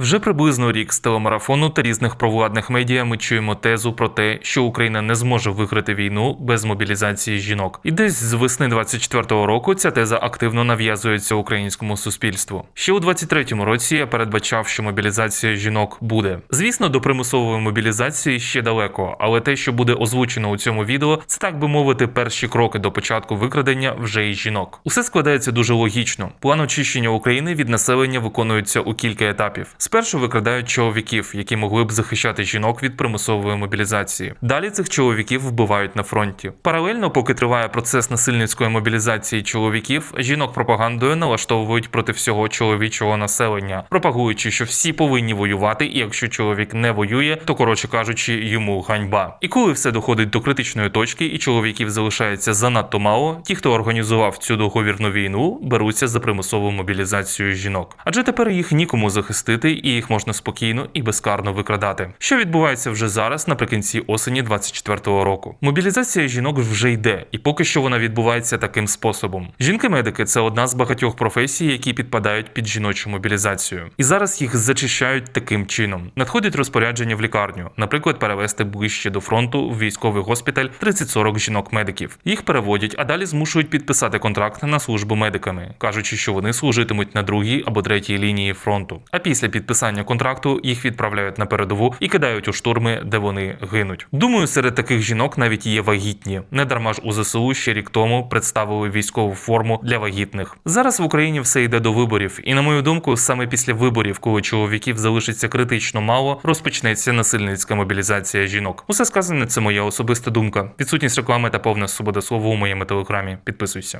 Вже приблизно рік з телемарафону та різних провладних медіа ми чуємо тезу про те, що Україна не зможе виграти війну без мобілізації жінок. І десь з весни 24-го року ця теза активно нав'язується українському суспільству. Ще у 23-му році я передбачав, що мобілізація жінок буде. Звісно, до примусової мобілізації ще далеко, але те, що буде озвучено у цьому відео, це так би мовити, перші кроки до початку викрадення вже й жінок. Усе складається дуже логічно. План очищення України від населення виконується у кілька етапів. Спершу викрадають чоловіків, які могли б захищати жінок від примусової мобілізації. Далі цих чоловіків вбивають на фронті. Паралельно, поки триває процес насильницької мобілізації чоловіків, жінок пропагандою налаштовують проти всього чоловічого населення, пропагуючи, що всі повинні воювати, і якщо чоловік не воює, то коротше кажучи, йому ганьба. І коли все доходить до критичної точки, і чоловіків залишається занадто мало, ті, хто організував цю договірну війну, беруться за примусову мобілізацію жінок. Адже тепер їх нікому захистити, і їх можна спокійно і безкарно викрадати. Що відбувається вже зараз, наприкінці осені 24-го року. Мобілізація жінок вже йде, і поки що вона відбувається таким способом. Жінки-медики це одна з багатьох професій, які підпадають під жіночу мобілізацію. І зараз їх зачищають таким чином. Надходять розпорядження в лікарню, наприклад, перевести ближче до фронту в військовий госпіталь 30-40 жінок-медиків. Їх переводять, а далі змушують підписати контракт на службу медиками, кажучи, що вони служитимуть на другій або третій лінії фронту. А після підписання контракту їх відправляють на передову і кидають у штурми, де вони гинуть. Думаю, серед таких жінок навіть є вагітні. Недарма ж у ЗСУ ще рік тому представили військову форму для вагітних. Зараз в Україні все йде до виборів, і на мою думку, саме після виборів, коли чоловіків залишиться критично мало, розпочнеться насильницька мобілізація жінок. Усе сказане це моя особиста думка. Відсутність реклами та повна свобода слова у моєму телеграмі. Підписуйся.